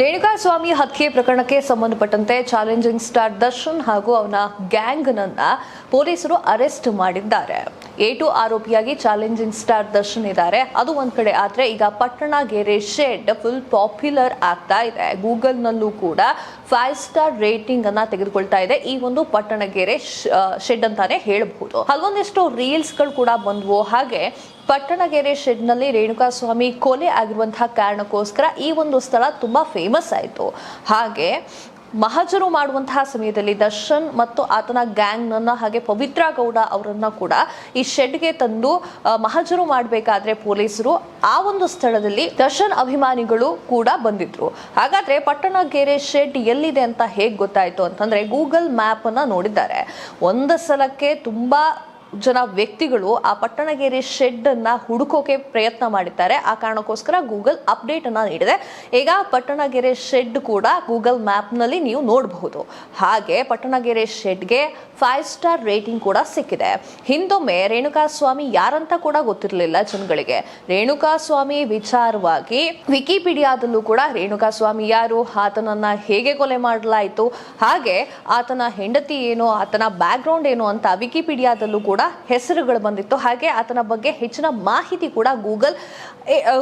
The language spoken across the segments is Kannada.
ರೇಣುಕಾ ಸ್ವಾಮಿ ಹತ್ಯೆ ಪ್ರಕರಣಕ್ಕೆ ಸಂಬಂಧಪಟ್ಟಂತೆ ಚಾಲೆಂಜಿಂಗ್ ಸ್ಟಾರ್ ದರ್ಶನ್ ಹಾಗೂ ಅವನ ಗ್ಯಾಂಗ್ ನನ್ನ ಪೊಲೀಸರು ಅರೆಸ್ಟ್ ಮಾಡಿದ್ದಾರೆ. ಏಟು ಆರೋಪಿಯಾಗಿ ಚಾಲೆಂಜಿಂಗ್ ಸ್ಟಾರ್ ದರ್ಶನ್ ಇದ್ದಾರೆ. ಅದು ಒಂದ್ ಕಡೆ ಆದ್ರೆ ಈಗ ಪಟ್ಟಣ ಗೆರೆ ಶೆಡ್ ಫುಲ್ ಪಾಪ್ಯುಲರ್ ಆಗ್ತಾ ಇದೆ. ಗೂಗಲ್ ನಲ್ಲೂ ಕೂಡ ಫೈವ್ ಸ್ಟಾರ್ ರೇಟಿಂಗ್ ಅನ್ನ ತೆಗೆದುಕೊಳ್ತಾ ಇದೆ. ಈ ಒಂದು ಪಟ್ಟಣಗೆರೆ ಶೆಡ್ ಅಂತಾನೆ ಹೇಳಬಹುದು. ಹಲವೊಂದಿಷ್ಟು ರೀಲ್ಸ್ಗಳು ಕೂಡ ಬಂದ್ವು. ಹಾಗೆ ಪಟ್ಟಣಗೆರೆ ಶೆಡ್ನಲ್ಲಿ ರೇಣುಕಾ ಸ್ವಾಮಿ ಕೊಲೆ ಆಗಿರುವಂತಹ ಕಾರಣಕ್ಕೋಸ್ಕರ ಈ ಒಂದು ಸ್ಥಳ ತುಂಬಾ ಫೇಮಸ್ ಆಯಿತು. ಹಾಗೆ ಮಹಜರು ಮಾಡುವಂತಹ ಸಮಯದಲ್ಲಿ ದರ್ಶನ್ ಮತ್ತು ಆತನ ಗ್ಯಾಂಗ್ ನನ್ನ ಹಾಗೆ ಪವಿತ್ರ ಗೌಡ ಅವರನ್ನ ಕೂಡ ಈ ಶೆಡ್ಗೆ ತಂದು ಮಹಜರು ಮಾಡಬೇಕಾದ್ರೆ ಪೊಲೀಸರು ಆ ಒಂದು ಸ್ಥಳದಲ್ಲಿ ದರ್ಶನ್ ಅಭಿಮಾನಿಗಳು ಕೂಡ ಬಂದಿದ್ರು. ಹಾಗಾದ್ರೆ ಪಟ್ಟಣಗೆರೆ ಶೆಡ್ ಎಲ್ಲಿದೆ ಅಂತ ಹೇಗೆ ಗೊತ್ತಾಯ್ತು ಅಂತಂದ್ರೆ ಗೂಗಲ್ ಮ್ಯಾಪ್ ಅನ್ನ ನೋಡಿದ್ದಾರೆ. ಒಂದು ಸಲಕ್ಕೆ ತುಂಬಾ ಜನ ವ್ಯಕ್ತಿಗಳು ಆ ಪಟ್ಟಣಗೇರಿ ಶೆಡ್ ಅನ್ನ ಹುಡುಕೋಕೆ ಪ್ರಯತ್ನ ಮಾಡಿದ್ದಾರೆ. ಆ ಕಾರಣಕ್ಕೋಸ್ಕರ ಗೂಗಲ್ ಅಪ್ಡೇಟ್ ಅನ್ನ ನೀಡಿದೆ. ಈಗ ಪಟ್ಟಣಗೆರೆ ಶೆಡ್ ಕೂಡ ಗೂಗಲ್ ಮ್ಯಾಪ್ನಲ್ಲಿ ನೀವು ನೋಡಬಹುದು. ಹಾಗೆ ಪಟ್ಟಣಗೆರೆ ಶೆಡ್ಗೆ ಫೈವ್ ಸ್ಟಾರ್ ರೇಟಿಂಗ್ ಕೂಡ ಸಿಕ್ಕಿದೆ. ಹಿಂದೊಮ್ಮೆ ರೇಣುಕಾ ಸ್ವಾಮಿ ಯಾರಂತ ಕೂಡ ಗೊತ್ತಿರಲಿಲ್ಲ ಜನಗಳಿಗೆ. ರೇಣುಕಾ ಸ್ವಾಮಿ ವಿಚಾರವಾಗಿ ವಿಕಿಪೀಡಿಯಾದಲ್ಲೂ ಕೂಡ ರೇಣುಕಾ ಸ್ವಾಮಿ ಯಾರು, ಆತನನ್ನ ಹೇಗೆ ಕೊಲೆ ಮಾಡಲಾಯಿತು, ಹಾಗೆ ಆತನ ಹೆಂಡತಿ ಏನು, ಆತನ ಬ್ಯಾಕ್ ಗ್ರೌಂಡ್ ಏನು ಅಂತ ವಿಕಿಪೀಡಿಯಾದಲ್ಲೂ ಕೂಡ ಹೆಸರುಗಳು ಬಂದಿತ್ತು. ಹಾಗೆ ಆತನ ಬಗ್ಗೆ ಹೆಚ್ಚಿನ ಮಾಹಿತಿ ಕೂಡ ಗೂಗಲ್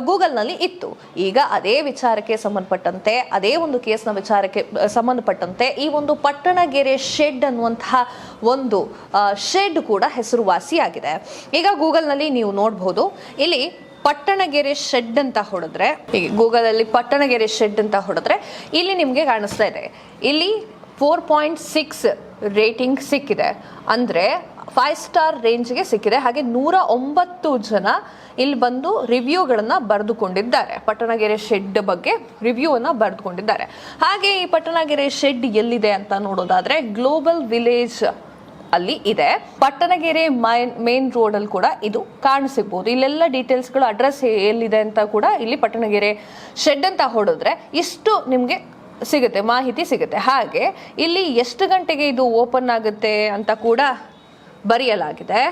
ಗೂಗಲ್ನಲ್ಲಿ ಇತ್ತು. ಈಗ ಅದೇ ವಿಚಾರಕ್ಕೆ ಸಂಬಂಧಪಟ್ಟಂತೆ, ಅದೇ ಒಂದು ಕೇಸ್ನ ವಿಚಾರಕ್ಕೆ ಸಂಬಂಧಪಟ್ಟಂತೆ ಈ ಒಂದು ಪಟ್ಟಣಗೆರೆ ಶೆಡ್ ಅನ್ನುವಂತಹ ಒಂದು ಶೆಡ್ ಕೂಡ ಹೆಸರುವಾಸಿಯಾಗಿದೆ. ಈಗ ಗೂಗಲ್ನಲ್ಲಿ ನೀವು ನೋಡಬಹುದು ಇಲ್ಲಿ ಪಟ್ಟಣಗೆರೆ ಶೆಡ್ ಅಂತ ಹೊಡೆದ್ರೆ ಗೂಗಲ್ ಅಲ್ಲಿ ಪಟ್ಟಣಗೆರೆ ಶೆಡ್ ಅಂತ ಹೊಡೆದ್ರೆ, ಇಲ್ಲಿ ನಿಮಗೆ ಕಾಣಿಸ್ತಾ ಇದೆ. ಇಲ್ಲಿ ಫೋರ್ ಪಾಯಿಂಟ್ ಸಿಕ್ಸ್ ರೇಟಿಂಗ್ ಸಿಕ್ಕಿದೆ. ಅಂದರೆ ಫೈವ್ ಸ್ಟಾರ್ ರೇಂಜ್ಗೆ ಸಿಕ್ಕಿದೆ. ಹಾಗೆ ನೂರ ಒಂಬತ್ತು ಜನ ಇಲ್ಲಿ ಬಂದು ರಿವ್ಯೂಗಳನ್ನು ಬರೆದುಕೊಂಡಿದ್ದಾರೆ. ಪಟ್ಟಣಗೆರೆ ಶೆಡ್ ಬಗ್ಗೆ ರಿವ್ಯೂ ಅನ್ನು ಬರೆದುಕೊಂಡಿದ್ದಾರೆ. ಹಾಗೆ ಈ ಪಟ್ಟಣಗೆರೆ ಶೆಡ್ ಎಲ್ಲಿದೆ ಅಂತ ನೋಡೋದಾದ್ರೆ ಗ್ಲೋಬಲ್ ವಿಲೇಜ್ ಅಲ್ಲಿ ಇದೆ. ಪಟ್ಟಣಗೆರೆ ಮೈನ್ ಮೇನ್ ರೋಡ್ ಅಲ್ಲಿ ಕೂಡ ಇದು ಕಾಣಿಸಬಹುದು. ಇಲ್ಲೆಲ್ಲ ಡೀಟೇಲ್ಸ್ಗಳು ಅಡ್ರೆಸ್ ಎಲ್ಲಿದೆ ಅಂತ ಕೂಡ ಇಲ್ಲಿ ಪಟ್ಟಣಗೆರೆ ಶೆಡ್ ಅಂತ ಹೊಡೆದ್ರೆ ಇಷ್ಟು ನಿಮಗೆ ಸಿಗುತ್ತೆ, ಮಾಹಿತಿ ಸಿಗುತ್ತೆ. ಹಾಗೆ ಇಲ್ಲಿ ಎಷ್ಟು ಗಂಟೆಗೆ ಇದು ಓಪನ್ ಆಗುತ್ತೆ ಅಂತ ಕೂಡ ಬರೆಯಲಾಗಿದೆ.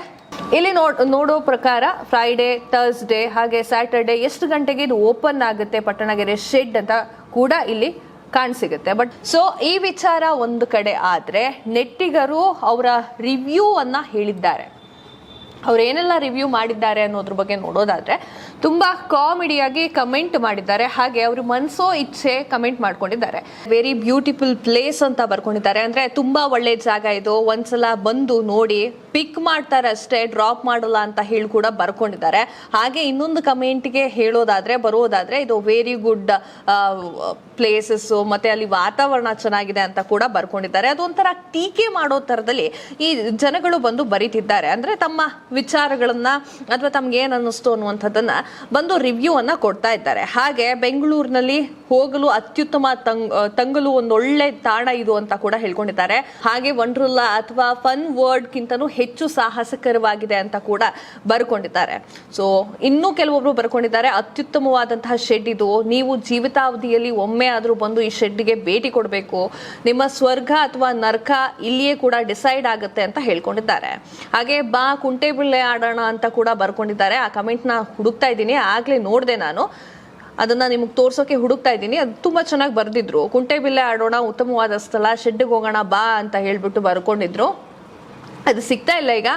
ಇಲ್ಲಿ ನೋಡ್ ನೋಡೋ ಪ್ರಕಾರ ಫ್ರೈಡೇ ಥರ್ಸ್ಡೇ ಹಾಗೆ ಸ್ಯಾಟರ್ಡೇ ಎಷ್ಟು ಗಂಟೆಗೆ ಇದು ಓಪನ್ ಆಗುತ್ತೆ, ಪಟ್ಟಣಗೆರೆ ಶೆಡ್ ಅಂತ ಕೂಡ ಇಲ್ಲಿ ಕಾಣಸಿಗುತ್ತೆ. ಬಟ್ ಸೊ ಈ ವಿಚಾರ ಒಂದು ಕಡೆ ಆದ್ರೆ ನೆಟ್ಟಿಗರು ಅವರ ರಿವ್ಯೂ ಅನ್ನ ಹೇಳಿದ್ದಾರೆ. ಅವ್ರು ಏನೆಲ್ಲ ರಿವ್ಯೂ ಮಾಡಿದ್ದಾರೆ ಅನ್ನೋದ್ರ ಬಗ್ಗೆ ನೋಡೋದಾದ್ರೆ ತುಂಬಾ ಕಾಮಿಡಿಯಾಗಿ ಕಮೆಂಟ್ ಮಾಡಿದ್ದಾರೆ. ಹಾಗೆ ಅವರು ಮನಸೋ ಇಚ್ಛೆ ಕಮೆಂಟ್ ಮಾಡ್ಕೊಂಡಿದ್ದಾರೆ. ವೆರಿ ಬ್ಯೂಟಿಫುಲ್ ಪ್ಲೇಸ್ ಅಂತ ಬರ್ಕೊಂಡಿದ್ದಾರೆ. ಅಂದ್ರೆ ತುಂಬಾ ಒಳ್ಳೆ ಜಾಗ ಇದು. ಒಂದ್ಸಲ ಬಂದು ನೋಡಿ ಪಿಕ್ ಮಾಡ್ತಾರೆ ಅಷ್ಟೇ ಡ್ರಾಪ್ ಮಾಡಲ್ಲ ಅಂತ ಹೇಳಿ ಕೂಡ ಬರ್ಕೊಂಡಿದ್ದಾರೆ. ಹಾಗೆ ಇನ್ನೊಂದು ಕಮೆಂಟ್ಗೆ ಹೇಳೋದಾದ್ರೆ, ಬರೋದಾದ್ರೆ ಇದು ವೆರಿ ಗುಡ್ ಪ್ಲೇಸಸ್ ಮತ್ತೆ ಅಲ್ಲಿ ವಾತಾವರಣ ಚೆನ್ನಾಗಿದೆ ಅಂತ ಕೂಡ ಬರ್ಕೊಂಡಿದ್ದಾರೆ. ಅದೊಂಥರ ಟೀಕೆ ಮಾಡೋ ತರದಲ್ಲಿ ಈ ಜನಗಳು ಬಂದು ಬರೀತಿದ್ದಾರೆ. ಅಂದ್ರೆ ತಮ್ಮ ವಿಚಾರಗಳನ್ನ ಅಥವಾ ತಮ್ಗೆ ಏನ್ ಅನ್ನಿಸ್ತು ಅನ್ನುವಂಥದ್ದನ್ನ ಬಂದು ರಿವ್ಯೂ ಅನ್ನ ಕೊಡ್ತಾ ಇದ್ದಾರೆ. ಹಾಗೆ ಬೆಂಗಳೂರಿನಲ್ಲಿ ಹೋಗಲು ಅತ್ಯುತ್ತಮ ತಂಗ್ ತಂಗಲು ಒಂದು ಒಳ್ಳೆ ತಾಣ ಇದು ಅಂತ ಕೂಡ ಹೇಳ್ಕೊಂಡಿದ್ದಾರೆ. ಹಾಗೆ ವಂಡ್ರುಲ್ಲಾ ಅಥವಾ ಫನ್ ವರ್ಡ್ ಗಿಂತನೂ ಹೆಚ್ಚು ಸಾಹಸಕರವಾಗಿದೆ ಅಂತ ಕೂಡ ಬರ್ಕೊಂಡಿದ್ದಾರೆ. ಸೊ ಇನ್ನೂ ಕೆಲವೊಬ್ರು ಬರ್ಕೊಂಡಿದ್ದಾರೆ. ಅತ್ಯುತ್ತಮವಾದಂತಹ ಶೆಡ್ ಇದು. ನೀವು ಜೀವಿತಾವಧಿಯಲ್ಲಿ ಒಮ್ಮೆ ಆದರೂ ಬಂದು ಈ ಶೆಡ್ಗೆ ಭೇಟಿ ಕೊಡಬೇಕು. ನಿಮ್ಮ ಸ್ವರ್ಗ ಅಥವಾ ನರ್ಕ ಇಲ್ಲಿಯೇ ಕೂಡ ಡಿಸೈಡ್ ಆಗುತ್ತೆ ಅಂತ ಹೇಳ್ಕೊಂಡಿದ್ದಾರೆ. ಹಾಗೆ ಬಾ ಕುಂಟೆಬಿಲ್ಲೆ ಆಡೋಣ ಅಂತ ಕೂಡ ಬರ್ಕೊಂಡಿದ್ದಾರೆ. ಆ ಕಮೆಂಟ್ನ ಹುಡುಕ್ತಾ ಇದ್ದೀನಿ, ಆಗಲೇ ನೋಡಿದೆ ನಾನು. ಅದನ್ನ ನಿಮಗೆ ತೋರ್ಸೋಕೆ ಹುಡುಕ್ತಾ ಇದ್ದೀನಿ. ಅದು ತುಂಬ ಚೆನ್ನಾಗಿ ಬರ್ದಿದ್ರು. ಕುಂಟೆಬಿಲ್ಲೆ ಆಡೋಣ, ಉತ್ತಮವಾದ ಸ್ಥಳ ಶೆಡ್ಗೆ ಹೋಗೋಣ ಬಾ ಅಂತ ಹೇಳಿಬಿಟ್ಟು ಬರ್ಕೊಂಡಿದ್ರು. ಅದು ಸಿಗ್ತಾ ಇಲ್ಲ ಈಗ.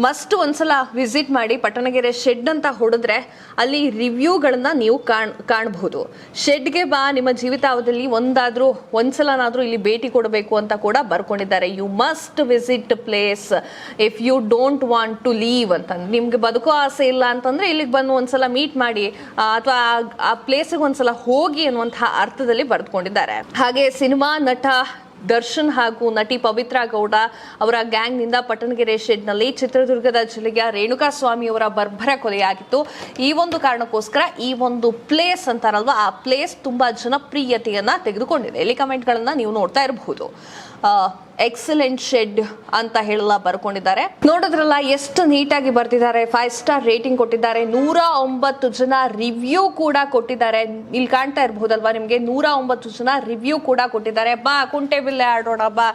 ಮಸ್ಟ್ ಒಂದ್ಸಲ ವಿಸಿಟ್ ಮಾಡಿ ಪಟ್ಟಣಗೆರೆ ಶೆಡ್ ಅಂತ ಹೊಡೆದ್ರೆ ಅಲ್ಲಿ ರಿವ್ಯೂಗಳನ್ನ ನೀವು ಕಾಣ್, ಕಾಣಬಹುದು. ಶೆಡ್ಗೆ ಬಾ, ನಿಮ್ಮ ಜೀವಿತಾವಧಿಯಲ್ಲಿ ಒಂದಾದ್ರೂ, ಒಂದ್ಸಲನಾದ್ರೂ ಇಲ್ಲಿ ಭೇಟಿ ಕೊಡಬೇಕು ಅಂತ ಕೂಡ ಬರ್ಕೊಂಡಿದ್ದಾರೆ. You must visit place if you don't want to leave ಅಂತಂದ್ರೆ ನಿಮ್ಗೆ ಬದುಕೋ ಆಸೆ ಇಲ್ಲ ಅಂತಂದ್ರೆ ಇಲ್ಲಿಗೆ ಬಂದು ಒಂದ್ಸಲ ಮೀಟ್ ಮಾಡಿ ಅಥವಾ ಆ ಪ್ಲೇಸ್ಗೆ ಒಂದ್ಸಲ ಹೋಗಿ ಅನ್ನುವಂತಹ ಅರ್ಥದಲ್ಲಿ ಬರೆದುಕೊಂಡಿದ್ದಾರೆ. ಹಾಗೆ ಸಿನಿಮಾ ನಟ ದರ್ಶನ್ ಹಾಗೂ ನಟಿ ಪವಿತ್ರ ಗೌಡ ಅವರ ಗ್ಯಾಂಗ್ನಿಂದ ಪಟ್ಟಣಗೆರೆ ಶೆಡ್ನಲ್ಲಿ ಚಿತ್ರದುರ್ಗದ ಜಿಲ್ಲೆಯ ರೇಣುಕಾ ಸ್ವಾಮಿ ಅವರ ಬರ್ಬರ ಕೊಲೆಯಾಗಿತ್ತು. ಈ ಒಂದು ಕಾರಣಕ್ಕೋಸ್ಕರ ಈ ಒಂದು ಪ್ಲೇಸ್ ಅಂತಾರಲ್ವಾ, ಆ ಪ್ಲೇಸ್ ತುಂಬಾ ಜನಪ್ರಿಯತೆಯನ್ನ ತೆಗೆದುಕೊಂಡಿದೆ. ಇಲ್ಲಿ ಕಮೆಂಟ್ಗಳನ್ನ ನೀವು ನೋಡ್ತಾ ಇರಬಹುದು. ಎಕ್ಸಲೆಂಟ್ ಶೆಡ್ ಅಂತ ಹೇಳಲ್ಲ ಬರ್ಕೊಂಡಿದ್ದಾರೆ. ನೋಡಿದ್ರಲ್ಲ, ಎಷ್ಟು ನೀಟಾಗಿ ಬರ್ತಿದ್ದಾರೆ. ಫೈವ್ ಸ್ಟಾರ್ ರೇಟಿಂಗ್ ಕೊಟ್ಟಿದ್ದಾರೆ. ನೂರ ಒಂಬತ್ತು ಜನ ರಿವ್ಯೂ ಕೂಡ ಕೊಟ್ಟಿದ್ದಾರೆ. ಇಲ್ಲಿ ಕಾಣ್ತಾ ಇರಬಹುದಲ್ವಾ ನಿಮಗೆ? ನೂರ ಒಂಬತ್ತು ಜನ ರಿವ್ಯೂ ಕೂಡ ಕೊಟ್ಟಿದ್ದಾರೆ. ಬಾ, ಕುಂಟೆಬಿಲ್ಲೆ ಆಡೋಣ, ಬಾ.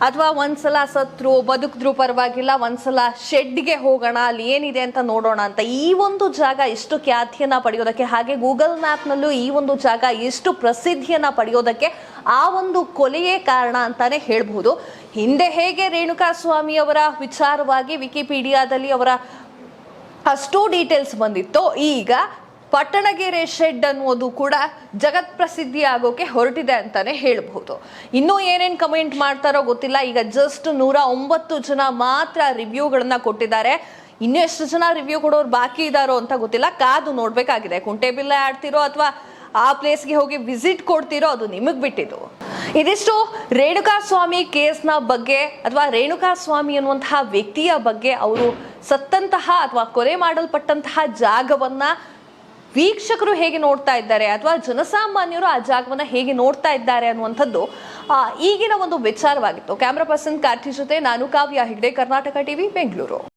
ಅಥವಾ ಒಂದ್ಸಲ ಸತ್ರು, ಬದುಕಿದ್ರು ಪರವಾಗಿಲ್ಲ, ಒಂದ್ಸಲ ಶೆಡ್ಗೆ ಹೋಗೋಣ, ಅಲ್ಲಿ ಏನಿದೆ ಅಂತ ನೋಡೋಣ ಅಂತ. ಈ ಒಂದು ಜಾಗ ಎಷ್ಟು ಖ್ಯಾತಿಯನ್ನ ಪಡೆಯೋದಕ್ಕೆ, ಹಾಗೆ ಗೂಗಲ್ ಮ್ಯಾಪ್ನಲ್ಲೂ ಈ ಒಂದು ಜಾಗ ಎಷ್ಟು ಪ್ರಸಿದ್ಧಿಯನ್ನ ಪಡೆಯೋದಕ್ಕೆ ಆ ಒಂದು ಕೊಲೆಯೇ ಕಾರಣ ಅಂತಾನೆ ಹೇಳ್ಬಹುದು. ಹಿಂದೆ ಹೇಗೆ ರೇಣುಕಾ ಸ್ವಾಮಿ ಅವರ ವಿಚಾರವಾಗಿ ವಿಕಿಪೀಡಿಯಾದಲ್ಲಿ ಅವರ ಅಷ್ಟು ಡೀಟೇಲ್ಸ್ ಬಂದಿತ್ತು, ಈಗ ಪಟ್ಟಣಗೆರೆ ಶೆಡ್ ಅನ್ನುವುದು ಕೂಡ ಜಗತ್ ಪ್ರಸಿದ್ಧಿ ಆಗೋಕೆ ಹೊರಟಿದೆ ಅಂತಾನೆ ಹೇಳಬಹುದು. ಇನ್ನೂ ಏನೇನ್ ಕಮೆಂಟ್ ಮಾಡ್ತಾರೋ ಗೊತ್ತಿಲ್ಲ. ಈಗ ಜಸ್ಟ್ ನೂರ ಒಂಬತ್ತು ಜನ ಮಾತ್ರ ರಿವ್ಯೂಗಳನ್ನ ಕೊಟ್ಟಿದ್ದಾರೆ. ಇನ್ನೆಷ್ಟು ಜನ ರಿವ್ಯೂ ಕೊಡೋರು ಬಾಕಿ ಇದಾರೋ ಅಂತ ಗೊತ್ತಿಲ್ಲ. ಕಾದು ನೋಡ್ಬೇಕಾಗಿದೆ. ಕುಂಟೆಬಿಲ್ಲೆ ಆಡ್ತಿರೋ ಅಥವಾ ಆ ಪ್ಲೇಸ್ಗೆ ಹೋಗಿ ವಿಸಿಟ್ ಕೊಡ್ತೀರೋ ಅದು ನಿಮಗೆ ಬಿಟ್ಟಿದ್ದು. ಇದಿಷ್ಟು ರೇಣುಕಾ ಸ್ವಾಮಿ ಕೇಸ್ನ ಬಗ್ಗೆ ಅಥವಾ ರೇಣುಕಾ ಸ್ವಾಮಿ ಅನ್ನುವಂತಹ ವ್ಯಕ್ತಿಯ ಬಗ್ಗೆ ಅವರು ಸತ್ತಂತಹ ಅಥವಾ ಕೊಲೆ ಮಾಡಲ್ಪಟ್ಟಂತಹ ಜಾಗವನ್ನ ವೀಕ್ಷಕರು ಹೇಗೆ ನೋಡ್ತಾ ಇದ್ದಾರೆ ಅಥವಾ ಜನಸಾಮಾನ್ಯರು ಆ ಜಾಗವನ್ನ ಹೇಗೆ ನೋಡ್ತಾ ಇದ್ದಾರೆ ಅನ್ನುವಂಥದ್ದು ಈಗಿನ ಒಂದು ವಿಚಾರವಾಗಿತ್ತು. ಕ್ಯಾಮ್ರಾ ಪರ್ಸನ್ ಕಾರ್ತಿ ಜೊತೆ ನಾನು ಕಾವ್ಯ ಹೆಗ್ಡೆ, ಕರ್ನಾಟಕ ಟಿವಿ, ಬೆಂಗಳೂರು.